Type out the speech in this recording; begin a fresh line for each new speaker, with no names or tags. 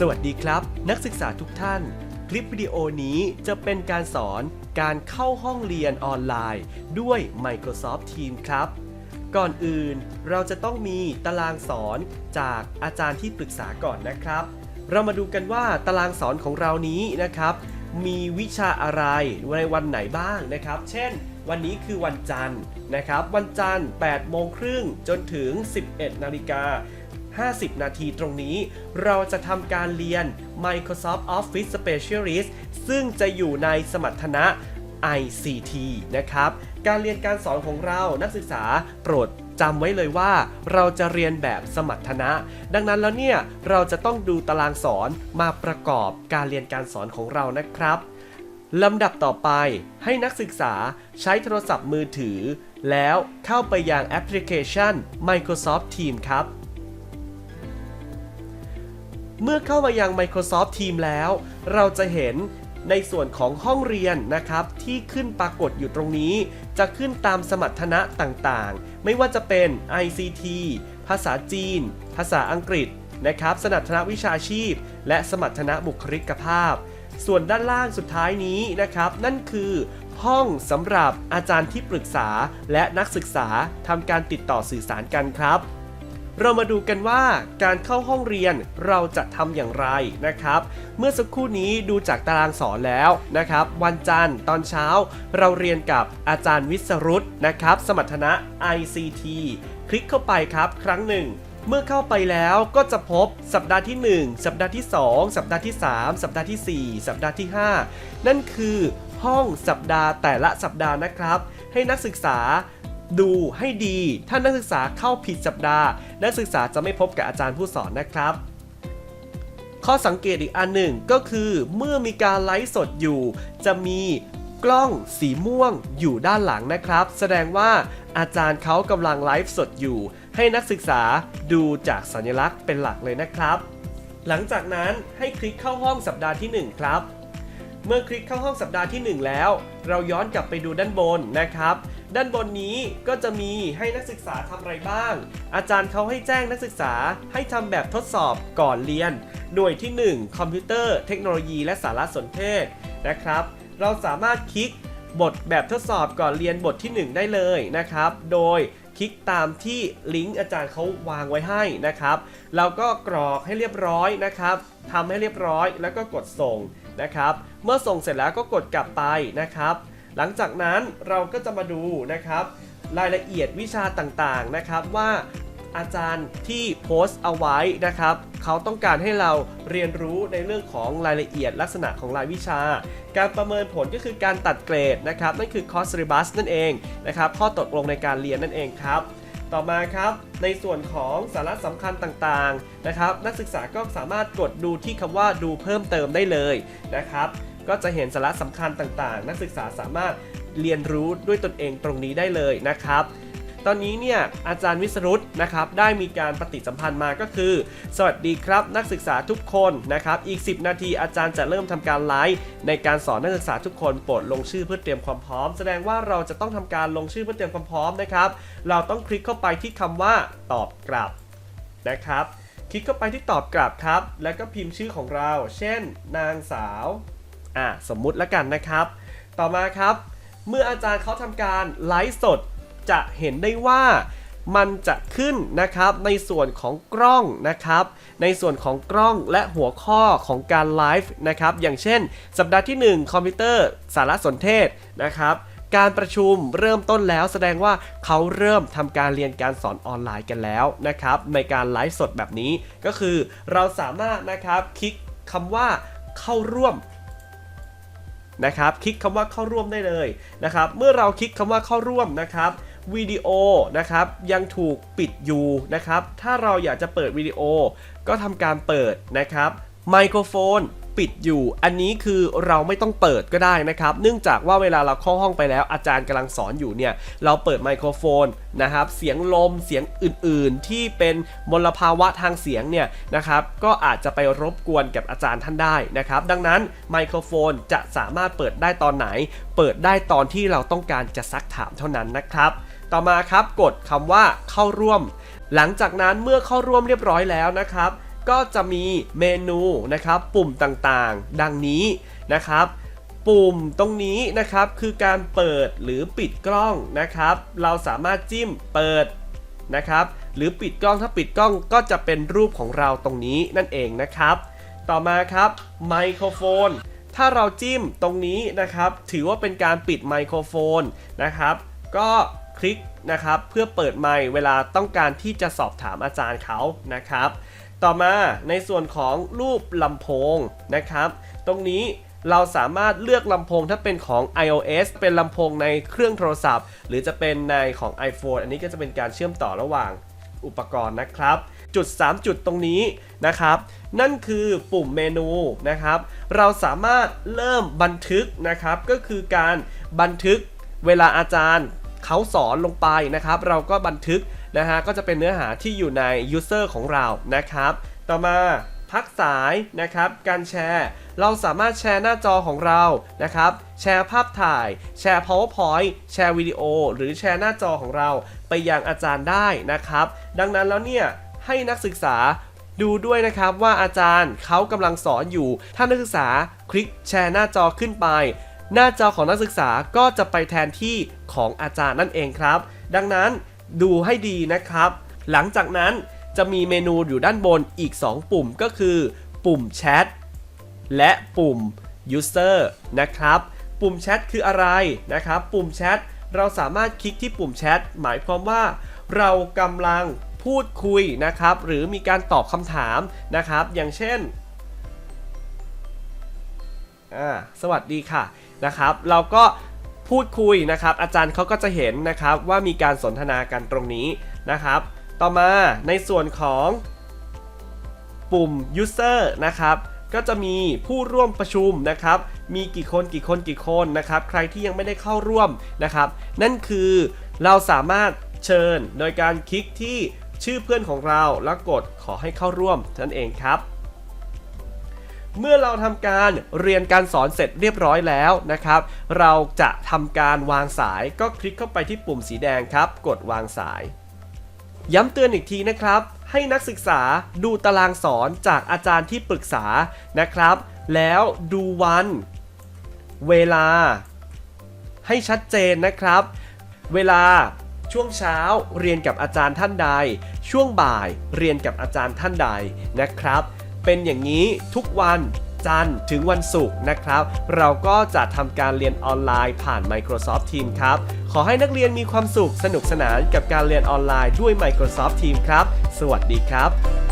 สวัสดีครับ นักศึกษาทุกท่าน คลิปวิดีโอนี้จะเป็นการสอนการเข้าห้องเรียนออนไลน์ ด้วย Microsoft Teams ครับ ก่อนอื่นเราจะต้องมีตารางสอนจากอาจารย์ที่ปรึกษาก่อนนะครับ เรามาดูกันว่าตารางสอนของเรานี้นะครับ มีวิชาอะไรในวันไหนบ้างนะครับ เช่น วันนี้คือวันจันทร์นะครับ วันจันทร์8โมงครึ่งจนถึง 11นาฬิกา 50 นาทีตรงนี้ เราจะทำการเรียน Microsoft Office Specialist ซึ่งจะอยู่ในสมรรถนะ ICT นะครับ การเรียนการสอนของเรานักศึกษาโปรดจำไว้เลยว่าเราจะเรียนแบบสมรรถนะ ดังนั้นแล้วเนี่ยเราจะต้องดูตารางสอนมาประกอบการเรียนการสอนของเรานะครับลำดับต่อไปให้นักศึกษาใช้โทรศัพท์มือถือ แล้วเข้าไปยังแอปพลิเคชัน Microsoft Teams ครับ เมื่อเข้ามายัง Microsoft Teams แล้ว เราจะเห็นในส่วนของห้องเรียนนะครับ ที่ขึ้นปรากฏอยู่ตรงนี้ จะขึ้นตามสมรรถนะต่างๆ ไม่ว่าจะเป็น ICT ภาษาจีน ภาษาอังกฤษนะครับสมรรถนะวิชาชีพ และสมรรถนะบุคลิกภาพ ส่วนด้านล่างสุดท้ายนี้นะครับ นั่นคือห้องสำหรับอาจารย์ที่ปรึกษาและนักศึกษาทำการติดต่อสื่อสารกันครับ เรามาดูกันว่าการเข้าห้องเรียนเราจะทำอย่างไรนะครับ เมื่อสักครู่นี้ดูจากตารางสอนแล้วนะครับ วันจันทร์ตอนเช้า เราเรียนกับอาจารย์วิสรุตนะครับ สมรรถนะ ICT คลิกเข้าไปครับครั้งหนึ่งเมื่อเข้าไปแล้วก็จะพบสัปดาห์ที่ 1 สัปดาห์ที่ 2 สัปดาห์ที่ 3 สัปดาห์ทีสี่4 สัปดาห์ที่ 5 นั่นคือห้องสัปดาห์แต่ละสัปดาห์นะครับ ให้นักศึกษา ดูให้ดี ถ้านักศึกษาเข้าผิดสัปดาห์ นักศึกษาจะไม่พบกับอาจารย์ผู้สอนนะครับ ข้อสังเกตอีกอันหนึ่งก็คือ เมื่อมีการไลฟ์สดอยู่ จะมีกล้องสีม่วงอยู่ด้านหลังนะครับ แสดงว่าอาจารย์เขากำลังไลฟ์สดอยู่ ให้นักศึกษาดูจากสัญลักษณ์เป็นหลักเลยนะครับ หลังจากนั้นให้คลิกเข้าห้องสัปดาห์ที่ 1 ครับ เมื่อคลิกเข้าห้องสัปดาห์ที่ 1 แล้ว เราย้อนกลับไปดูด้านบนนะครับ ด้านบนนี้ก็จะมีให้นักศึกษาทำอะไรบ้าง อาจารย์เขาให้แจ้งนักศึกษาให้ทำแบบทดสอบก่อนเรียน หน่วยที่ 1 คอมพิวเตอร์ เทคโนโลยี และสารสนเทศนะครับ เราสามารถคลิกบทแบบทดสอบก่อนเรียนบทที่ 1 ได้เลยนะครับ โดยคลิกตามที่ลิงก์อาจารย์เขาวางไว้ให้นะครับเราก็กรอกให้เรียบร้อยนะครับทำให้เรียบร้อยแล้วก็กดส่ง นะครับ เมื่อส่งเสร็จแล้วก็กดกลับไปนะครับ หลังจากนั้นเราก็จะมาดูนะครับ รายละเอียดวิชาต่างๆนะครับว่าอาจารย์ที่โพสต์เอาไว้นะครับ เขาต้องการให้เราเรียนรู้ในเรื่องของรายละเอียดลักษณะของรายวิชา การประเมินผลก็คือการตัดเกรดนะครับ นั่นคือ cost syllabus นั่นเองนะครับ ข้อตกลงในการเรียนนั่นเองครับ ต่อมาครับในส่วนของสาระสำคัญต่างๆนะครับ นักศึกษาก็สามารถกดดูที่คำว่าดูเพิ่มเติมได้เลยนะครับ ก็จะเห็นสาระสำคัญต่างๆ นักศึกษาสามารถเรียนรู้ด้วยตนเองตรงนี้ได้เลยนะครับ ตอนนี้เนี่ยอาจารย์วิสรุตนะครับได้มีการปฏิสัมพันธ์มาก็คือ สวัสดีครับนักศึกษาทุกคนนะครับอีก 10 นาทีอาจารย์จะเริ่มทำการไลฟ์ในการสอนนักศึกษาทุกคนโปรดลงชื่อเพื่อเตรียมความพร้อม แสดงว่าเราจะต้องทำการลงชื่อเพื่อเตรียมความพร้อมนะครับ เราต้องคลิกเข้าไปที่คำว่าตอบกลับนะครับคลิกเข้าไปที่ตอบกลับครับ แล้วก็พิมพ์ชื่อของเรา เช่น นางสาวอะสมมุติแล้วกันนะครับ ต่อมาครับ เมื่ออาจารย์เขาทำการไลฟ์สด จะเห็นได้ว่ามันจะขึ้นนะครับในส่วนของกล้องนะครับ ในส่วนของกล้องและหัวข้อของการไลฟ์นะครับ อย่างเช่น สัปดาห์ที่ 1 คอมพิวเตอร์ สารสนเทศนะครับการประชุมเริ่มต้นแล้วแสดงว่าเขาเริ่มทำการเรียนการสอนออนไลน์กันแล้วนะครับ ในการไลฟ์สดแบบนี้ก็คือเราสามารถนะครับคลิกคำว่าเข้าร่วมนะครับ คลิกคำว่าเข้าร่วมได้เลยนะครับ เมื่อเราคลิกคำว่าเข้าร่วมนะครับ วิดีโอนะครับยังถูกปิดอยู่นะครับ ถ้าเราอยากจะเปิดวิดีโอ ก็ทำการเปิดนะครับไมโครโฟนปิดอยู่ อันนี้คือเราไม่ต้องเปิดก็ได้นะครับ เนื่องจากว่าเวลาเราเข้าห้องไปแล้ว อาจารย์กำลังสอนอยู่เนี่ย เราเปิดไมโครโฟนนะครับ เสียงลม เสียงอื่นๆ ที่เป็นมลภาวะทางเสียงเนี่ยนะครับ ก็อาจจะไปรบกวนกับอาจารย์ท่านได้นะครับ ดังนั้นไมโครโฟนจะสามารถเปิดได้ตอนไหน เปิดได้ตอนที่เราต้องการจะซักถามเท่านั้นนะครับ ต่อมาครับกดคำว่าเข้าร่วม หลังจากนั้นเมื่อเข้าร่วมเรียบร้อยแล้วนะครับ ก็จะมีเมนูนะครับ ปุ่มต่างๆ ดังนี้นะครับปุ่มตรงนี้นะครับคือการเปิดหรือปิดกล้องนะครับ เราสามารถจิ้มเปิดนะครับ หรือปิดกล้องถ้าปิดกล้องก็จะเป็นรูปของเราตรงนี้นั่นเองนะครับ ต่อมาครับไมโครโฟน ถ้าเราจิ้มตรงนี้นะครับ ถือว่าเป็นการปิดไมโครโฟนนะครับ ก็ คลิกนะครับเพื่อเปิดไมค์เวลาต้องการที่จะสอบถามอาจารย์เขานะครับ ต่อมาในส่วนของรูปลำโพงนะครับ ตรงนี้เราสามารถเลือกลำโพงถ้าเป็นของ iOS เป็นลำโพงในเครื่องโทรศัพท์ หรือจะเป็นในของ iPhone อันนี้ก็จะเป็นการเชื่อมต่อระหว่างอุปกรณ์นะครับ จุด 3 จุดตรงนี้นะครับ นั่นคือปุ่มเมนูนะครับ เราสามารถเริ่มบันทึกนะครับ ก็คือการบันทึกเวลาอาจารย์ เขาสอนลงไปนะครับ เราก็บันทึกนะฮะก็จะเป็นเนื้อหาที่อยู่ใน user ของเรานะครับ ต่อมาพักสายนะครับ การแชร์ เราสามารถแชร์หน้าจอของเรานะครับ แชร์ภาพถ่าย แชร์ powerpoint แชร์วิดีโอ หรือแชร์หน้าจอของเราไปยังอาจารย์ได้นะครับ ดังนั้นแล้วเนี่ยให้นักศึกษาดูด้วยนะครับว่าอาจารย์เขากำลังสอนอยู่ ถ้านักศึกษาคลิกแชร์หน้าจอขึ้นไป หน้าจอของนักศึกษาก็จะไปแทนที่ของอาจารย์นั่นเองครับ ดังนั้นดูให้ดีนะครับ หลังจากนั้นจะมีเมนูอยู่ด้านบนอีก 2 ปุ่มก็คือ ปุ่มแชทและปุ่ม user นะครับ ปุ่มแชทคืออะไรนะครับ ปุ่มแชทเราสามารถคลิกที่ปุ่มแชทหมายความว่า เรากำลังพูดคุยนะครับ หรือมีการตอบคำถามนะครับ อย่างเช่น สวัสดีค่ะ นะครับ เราก็พูดคุยนะครับ อาจารย์เขาก็จะเห็นนะครับว่ามีการสนทนากันตรงนี้นะครับ ต่อมาในส่วนของปุ่ม user นะครับก็จะมีผู้ร่วมประชุมนะครับ มีกี่คนกี่คนกี่คนนะครับ ใครที่ยังไม่ได้เข้าร่วมนะครับ นั่นคือเราสามารถเชิญโดยการคลิกที่ชื่อเพื่อนของเราแล้วกดขอให้เข้าร่วมนั่นเองครับ เมื่อเราทำการเรียนการสอนเสร็จเรียบร้อยแล้วนะครับ เราจะทำการวางสายก็คลิกเข้าไปที่ปุ่มสีแดงครับ กดวางสาย ย้ำเตือนอีกทีนะครับ ให้นักศึกษาดูตารางสอนจากอาจารย์ที่ปรึกษานะครับ แล้วดูวัน เวลา ให้ชัดเจนนะครับ เวลาช่วงเช้าเรียนกับอาจารย์ท่านใด ช่วงบ่ายเรียนกับอาจารย์ท่านใดนะครับ เป็นอย่างนี้ทุกวันจันทร์ถึงวันศุกร์นะครับ เราก็จะทำการเรียนออนไลน์ผ่าน Microsoft Teams ครับ ขอให้นักเรียนมีความสุขสนุกสนานกับการเรียนออนไลน์ด้วย Microsoft Teams ครับ สวัสดีครับ